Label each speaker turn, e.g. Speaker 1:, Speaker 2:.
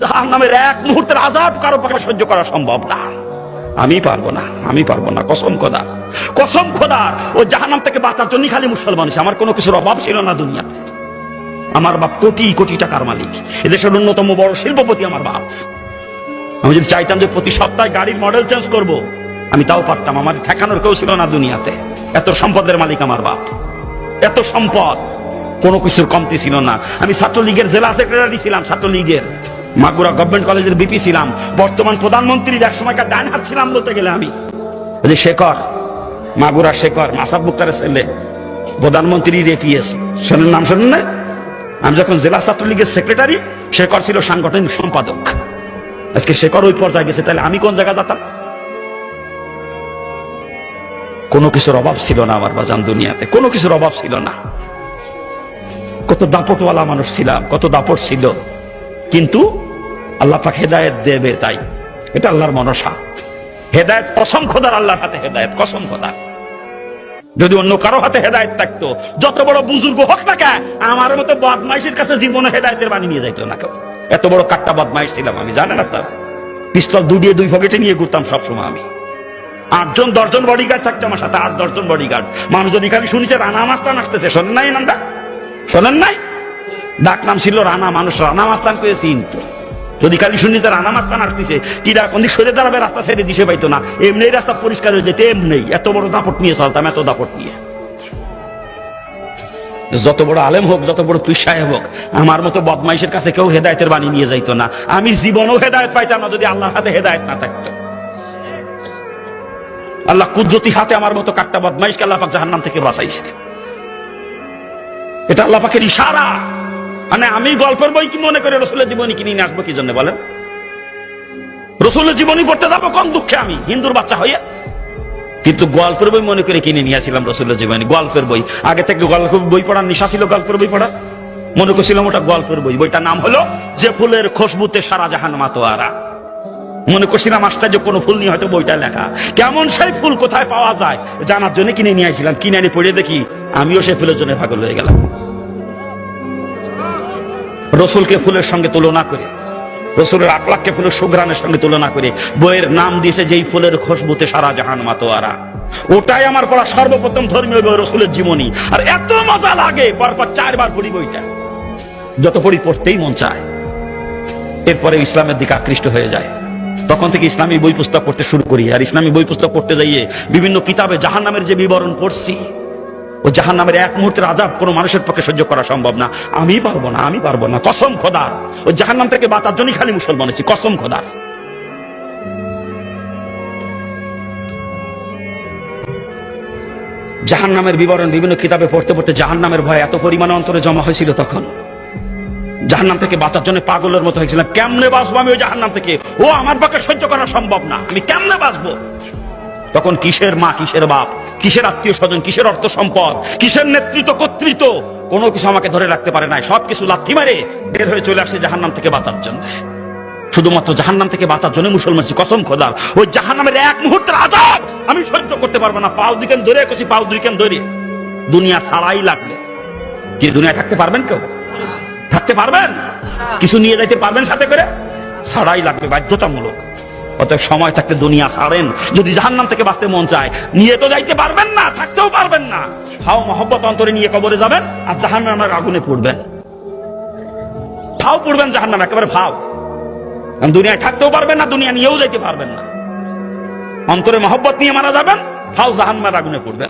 Speaker 1: জাহান নামের এক মুহূর্তের আজাব কারও পক্ষে সহ্য করা সম্ভব না। আমি পারব না, আমি পারব না। কসম খোদা কসম খোদা। ও জাহান্নাম থেকে বাঁচার জন্য খালি মুসলমান। আমার কোনো কিছুর অভাব ছিল না দুনিয়াতে। আমার বাপ কোটি কোটি টাকার মালিক। এদেশের অন্যতম বড় শিল্পপতি আমার বাপ। আমি যদি চাইতাম যে প্রতি সপ্তাহে গাড়ির মডেল চেঞ্জ করব, আমি তাও পারতাম। আমার ঠেকানোর কেউ ছিল না দুনিয়াতে। এত সম্পদের মালিক আমার বাপ। এত সম্পদ, কোনো কিছুর কমতি ছিল না। আমি ছাত্রলীগের জেলা সেক্রেটারি ছিলাম, ছাত্রলীগের। মাগুরা গভর্নমেন্ট কলেজের বিপি ছিলাম। বর্তমান প্রধানমন্ত্রীর এক সময়কার ডান হাত ছিলাম বলতে গেলে আমি। যে শেখর, মাগুরা শেখর, মাসাব মুক্তারের ছেলে, প্রধানমন্ত্রীর এপিএস শোনেন নাম শোনেন না? আমি যখন জেলা ছাত্রলীগের সেক্রেটারি শেখর ছিল সাংগঠনিক সম্পাদক। আজকে শেখর ওই পর্যায়ে গেছে, তাহলে আমি কোন জায়গায় যেতাম? কোনো কিছুর অভাব ছিল না আমার বাজান দুনিয়াতে, কোনো কিছুর অভাব ছিল না। কত দাপটওয়ালা মানুষ ছিলাম, কত দাপট ছিল। কিন্তু আল্লাহ পাক হেদায়েত দেবে তাই। এটা আল্লাহর মনসা। হেদায়েত কসম খোদার, আল্লাহর হাতে হেদায়েত, কসম খোদার। যদি অন্য কারও হাতে হেদায়েত থাকতো, যত বড় বুজুর্গ হোক না কে আমার মতো বদমাইশের কাছে জীবনে হেদায়েতের বাণী নিয়ে যাইতো না কেউ। এত বড় কাট্টা বদমাইশ ছিলাম আমি, জানেন আপনার? পিস্তল দুডিয়ে দুই পকেটে নিয়ে ঘুরতাম সবসময় আমি। আটজন, দশজন বডিগার্ড থাকতো আমার সাথে, আট, দশজন বডিগার্ড মানুষ যদি খালি শুনেছে, রানা মাস্তান আসতেছে, শোনেন নাই নামটা? শোনেন নাই? ডাক নাম ছিল রানা, মানুষ রানা মাস্তান পেয়ে চিনত যদি খালি শুনিতে রানা মাস্তান আসতেছে কিরা কোন দিক সরে দাঁড়াবে, রাস্তা ছেড়ে দিশে পাইতো না। এমনি রাস্তা পরিষ্কার হয়ে যেত এমনি এত বড় দাপট নিয়ে চলতাম, এত দাপট নিয়ে। যত বড় আলেম হোক, যত বড় তুই সাহেব হোক, আমার মতো বদমাইশের কাছে কেউ হেদায়তের বাণী নিয়ে যাইতো না। আমি জীবনও হেদায়ত পাইতাম না, যদি আল্লাহর হাতে হেদায়ত না থাকতো। আল্লাহ কুদরতি হাতে আমার মতো কাট্টা বদমাইশকে আল্লাহ পাক জাহান্নাম থেকে বাঁচাইছে। এটা আল্লাহ পাকের ইশারা। মানে আমি গল্পের বই কি মনে করে? রসুলের জীবনী কিনে নিয়ে আসব কি জন্য বলেন? রসুলের জীবনী পড়তে যাব, কোন দুঃখে আমি? হিন্দুর বাচ্চা হইয়া। কিন্তু গল্পের বই মনে করে কিনে নিয়ে আসছিলাম রসুলের জীবনী, গল্পের বই। আগে থেকে গল্পের বই পড়ার নিশা ছিল গল্পের বই পড়ার। মনে করছিলাম ওটা গল্পের বই। বইটার নাম হলো, যে ফুলের খুশবুতে সারা জাহান মাতোয়ারা। মনে করছিলাম আশ্চর্য, কোনো ফুল নিয়ে হয়তো বইটা লেখা। কেমন সেই ফুল কোথায় পাওয়া যায়? জানার জন্য কিনে নিয়ে আসছিলাম কিনে এনে পড়ে দেখি, আমিও সেই ফুলের জন্য পাগল হয়ে গেলাম। রসুলকে ফুলের সঙ্গে তুলনা করে, রসুলের আকলাককে ফুলের সুগ্রানের সঙ্গে তুলনা করে, বইয়ের নাম দিয়েছে যেই ফুলের খুশবুতে সারা জাহান মাতোয়ারা। ওটাই আমার পড়া সর্বপ্রথম ধর্মীয় বই, রসুলের জীবনী। আর এত মজা লাগে, পরপর চারবার পড়ি বইটা। যত পড়ি পড়তেই মন চায়। এরপরে ইসলামের দিকে আকৃষ্ট হয়ে যায়। তখন থেকে ইসলামী বই পুস্তক পড়তে শুরু করি। আর ইসলামী বই পুস্তক পড়তে যাইয়ে বিভিন্ন কিতাবে জাহান নামের যে বিবরণ পড়ছি ও জাহান নামের এক মুহূর্তের আজাব কোনো মানুষের পক্ষে সহ্য করা সম্ভব না। আমি পারব না, আমি পারব না। কসম খোদার ও জাহান নাম থেকে বাঁচার জন্যই খালি মুসলমান হচ্ছি কসম খোদার জাহান নামের বিবরণ বিভিন্ন কিতাবে পড়তে পড়তে জাহান নামের ভয় এত পরিমাণে অন্তরে জমা হয়েছিল তখন। জাহান্নাম থেকে বাঁচার জন্য পাগলের মতো হয়েছিলাম। কেমনে বাঁচবো আমি ওই জাহান্নাম থেকে? ও আমার পক্ষে সহ্য করা সম্ভব না। আমি কেমনে বাঁচবো? তখন কিসের মা, কিসের বাপ? কিসের আত্মীয় স্বজন, কিসের অর্থ সম্পদ? কিসের নেতৃত্ব, কর্তৃত্ব? কোনো কিছু আমাকে ধরে রাখতে পারে নাই। সবকিছু লাথি মারে বের হয়ে চলে আসছে জাহান্নাম থেকে বাঁচার জন্য। শুধুমাত্র জাহান্নাম থেকে বাঁচার জন্য মুসলমান কসম খোদার। ওই জাহান্নামের এক মুহূর্তের আজাব আমি সহ্য করতে পারব না। পাও দুইখান ধরে কষি, পাও দুইখান ধরে। দুনিয়া ছাড়াই লাগবে। কি দুনিয়া থাকতে পারবেন কেউ? থাকতে পারবেন? কিছু নিয়ে যাইতে পারবেন সাথে করে? ছাড়াই লাগবে, বাধ্যতামূলক। অতএব সময় থাকতে দুনিয়া ছাড়েন। যদি জাহান্নাম থেকে বাঁচতে মন চায়, নিয়ে তো যাইতে পারবেন না, থাকতেও পারবেন না। হাও মহব্বত অন্তরে নিয়ে কবরে যাবেন আর জাহান্নামের আগুনে পড়বেন। ফাও পড়বেন জাহান্নাম, একেবারে কারণ দুনিয়ায় থাকতেও পারবেন না, দুনিয়া নিয়েও যাইতে পারবেন না। অন্তরে মহব্বত নিয়ে মারা যাবেন ফাও জাহান্নামের আগুনে পড়বেন।